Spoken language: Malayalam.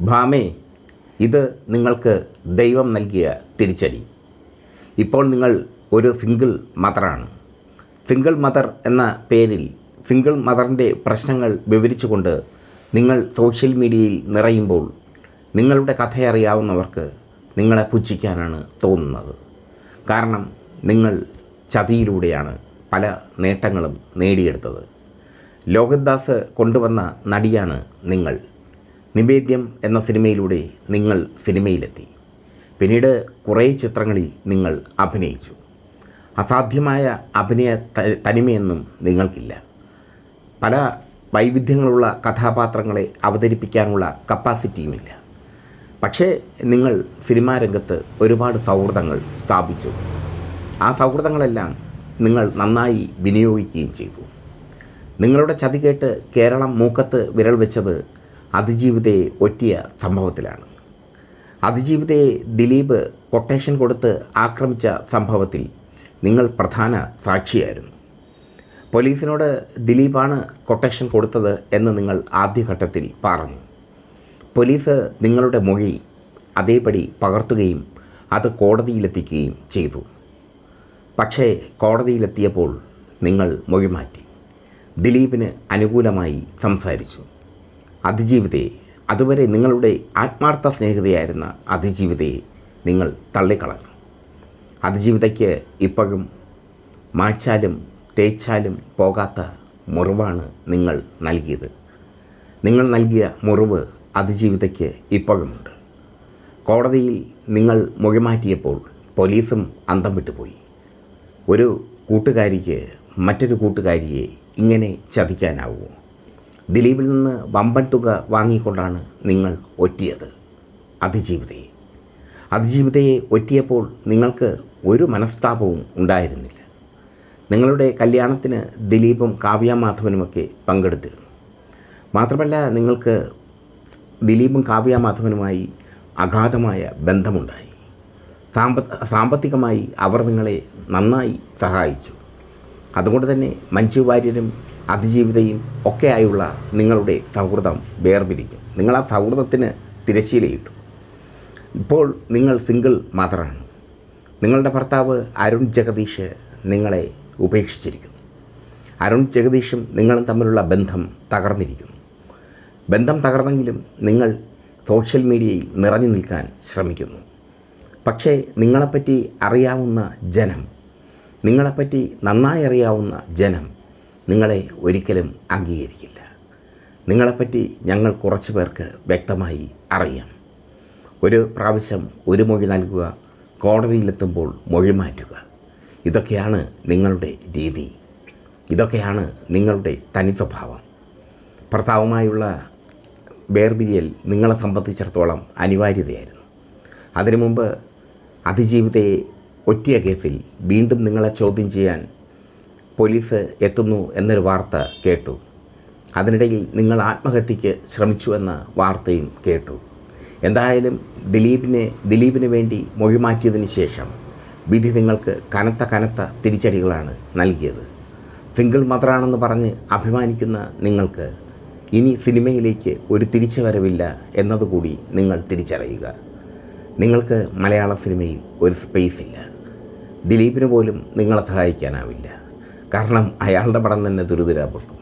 ഭാമേ ഇത് നിങ്ങൾക്ക് ദൈവം നൽകിയ തിരിച്ചടി. ഇപ്പോൾ നിങ്ങൾ ഒരു സിംഗിൾ മദറാണ് സിംഗിൾ മദർ എന്ന പേരിൽ സിംഗിൾ മദറിന്റെ പ്രശ്നങ്ങൾ വിവരിച്ചുകൊണ്ട് നിങ്ങൾ സോഷ്യൽ മീഡിയയിൽ നിറയുമ്പോൾ നിങ്ങളുടെ കഥയറിയാവുന്നവർക്ക് നിങ്ങളെ പുച്ഛിക്കാനാണ് തോന്നുന്നത്. കാരണം നിങ്ങൾ ചതിയിലൂടെയാണ് പല നേട്ടങ്ങളും നേടിയെടുത്തത്. ലോകദാസ് കൊണ്ടുവന്ന നടിയാണ് നിങ്ങൾ. നിവേദ്യം എന്ന സിനിമയിലൂടെ നിങ്ങൾ സിനിമയിലെത്തി. പിന്നീട് കുറേ ചിത്രങ്ങളിൽ നിങ്ങൾ അഭിനയിച്ചു. അസാധ്യമായ അഭിനയ തനിമയൊന്നും നിങ്ങൾക്കില്ല. പല വൈവിധ്യങ്ങളുള്ള കഥാപാത്രങ്ങളെ അവതരിപ്പിക്കാനുള്ള കപ്പാസിറ്റിയുമില്ല. പക്ഷേ നിങ്ങൾ സിനിമാ രംഗത്ത് ഒരുപാട് സൗഹൃദങ്ങൾ സ്ഥാപിച്ചു. ആ സൗഹൃദങ്ങളെല്ലാം നിങ്ങൾ നന്നായി വിനിയോഗിക്കുകയും ചെയ്തു. നിങ്ങളുടെ ചതി കേട്ട് കേരളം മൂക്കത്ത് വിരൽ വെച്ചത് അതിജീവിതയെ ഒറ്റിയ സംഭവത്തിലാണ്. അതിജീവിതയെ ദിലീപ് കൊട്ടേഷൻ കൊടുത്ത് ആക്രമിച്ച സംഭവത്തിൽ നിങ്ങൾ പ്രധാന സാക്ഷിയായിരുന്നു. പോലീസിനോട് ദിലീപാണ് കൊട്ടേഷൻ കൊടുത്തത് എന്ന് നിങ്ങൾ ആദ്യഘട്ടത്തിൽ പറഞ്ഞു. പോലീസ് നിങ്ങളുടെ മൊഴി അതേപടി പകർത്തുകയും അത് കോടതിയിലെത്തിക്കുകയും ചെയ്തു. പക്ഷേ കോടതിയിലെത്തിയപ്പോൾ നിങ്ങൾ മൊഴി മാറ്റി. ദിലീപിന് അനുകൂലമായി സംസാരിച്ചു. അതിജീവിതയെ അതുവരെ നിങ്ങളുടെ ആത്മാർത്ഥ സ്നേഹിതയായിരുന്ന അതിജീവിതയെ നിങ്ങൾ തള്ളിക്കളഞ്ഞു. അതിജീവിതയ്ക്ക് ഇപ്പോഴും മാച്ചാലും തേച്ചാലും പോകാത്ത മുറിവാണ് നിങ്ങൾ നൽകിയത്. നിങ്ങൾ നൽകിയ മുറിവ് അതിജീവിതയ്ക്ക് ഇപ്പോഴുമുണ്ട്. കോടതിയിൽ നിങ്ങൾ മൊഴിമാറ്റിയപ്പോൾ പോലീസും അന്തം വിട്ടുപോയി. ഒരു കൂട്ടുകാരിക്ക് മറ്റൊരു കൂട്ടുകാരിയെ ഇങ്ങനെ ചതിക്കാനാവുമോ? ദിലീപിൽ നിന്ന് വമ്പൻ തുക വാങ്ങിക്കൊണ്ടാണ് നിങ്ങൾ ഒറ്റിയത്. അതിജീവിതയെ അതിജീവിതയെ ഒറ്റിയപ്പോൾ നിങ്ങൾക്ക് ഒരു മനസ്താപവും ഉണ്ടായിരുന്നില്ല. നിങ്ങളുടെ കല്യാണത്തിന് ദിലീപും കാവ്യ മാധവനുമൊക്കെ പങ്കെടുത്തിരുന്നു. മാത്രമല്ല നിങ്ങൾക്ക് ദിലീപും കാവ്യ മാധവനുമായി അഗാധമായ ബന്ധമുണ്ടായി. സാമ്പ സാമ്പത്തികമായി അവർ നിങ്ങളെ നന്നായി സഹായിച്ചു. അതുകൊണ്ട് തന്നെ മഞ്ജു വാര്യരും അതിജീവിതയും ഒക്കെയായുള്ള നിങ്ങളുടെ സൗഹൃദം വേർപിരിക്കും നിങ്ങൾ ആ സൗഹൃദത്തിന് തിരശ്ശീലയിട്ടു. ഇപ്പോൾ നിങ്ങൾ സിംഗിൾ മദറാണ് നിങ്ങളുടെ ഭർത്താവ് അരുൺ ജഗദീഷ് നിങ്ങളെ ഉപേക്ഷിച്ചിരിക്കുന്നു. അരുൺ ജഗദീഷും നിങ്ങളും തമ്മിലുള്ള ബന്ധം തകർന്നിരിക്കുന്നു. ബന്ധം തകർന്നെങ്കിലും നിങ്ങൾ സോഷ്യൽ മീഡിയയിൽ നിറഞ്ഞു നിൽക്കാൻ ശ്രമിക്കുന്നു. പക്ഷേ നിങ്ങളെപ്പറ്റി അറിയാവുന്ന ജനം നിങ്ങളെപ്പറ്റി നന്നായി അറിയാവുന്ന ജനം നിങ്ങളെ ഒരിക്കലും അംഗീകരിക്കില്ല. നിങ്ങളെപ്പറ്റി ഞങ്ങൾ കുറച്ച് പേർക്ക് വ്യക്തമായി അറിയാം. ഒരു പ്രാവശ്യം ഒരു മൊഴി നൽകുക കോടതിയിലെത്തുമ്പോൾ മൊഴി മാറ്റുക. ഇതൊക്കെയാണ് നിങ്ങളുടെ രീതി. ഇതൊക്കെയാണ് നിങ്ങളുടെ തനി സ്വഭാവം ഭർത്താവുമായുള്ള വേർപിരിയൽ നിങ്ങളെ സംബന്ധിച്ചിടത്തോളം അനിവാര്യതയായിരുന്നു. അതിനു മുമ്പ് അതിജീവിതയെ കേസിൽ വീണ്ടും നിങ്ങളെ ചോദ്യം ചെയ്യാൻ പോലീസ് എത്തുന്നു എന്നൊരു വാർത്ത കേട്ടു. അതിനിടയിൽ നിങ്ങൾ ആത്മഹത്യയ്ക്ക് ശ്രമിച്ചുവെന്ന വാർത്തയും കേട്ടു. എന്തായാലും ദിലീപിനെ ദിലീപിന് വേണ്ടി മൊഴിമാറ്റിയതിന് ശേഷം വിധി നിങ്ങൾക്ക് കനത്ത കനത്ത തിരിച്ചടികളാണ് നൽകിയത്. സിംഗിൾ മദറാണെന്ന് പറഞ്ഞ് അഭിമാനിക്കുന്ന നിങ്ങൾക്ക് ഇനി സിനിമയിലേക്ക് ഒരു തിരിച്ചുവരവില്ല എന്നതുകൂടി നിങ്ങൾ തിരിച്ചറിയുക. നിങ്ങൾക്ക് മലയാള സിനിമയിൽ ഒരു സ്പേസ് ഇല്ല. ദിലീപിന് പോലും നിങ്ങളെ സഹായിക്കാനാവില്ല. കാരണം അയാളുടെ പടം തന്നെ ദുരിതരാപ്പെട്ടു.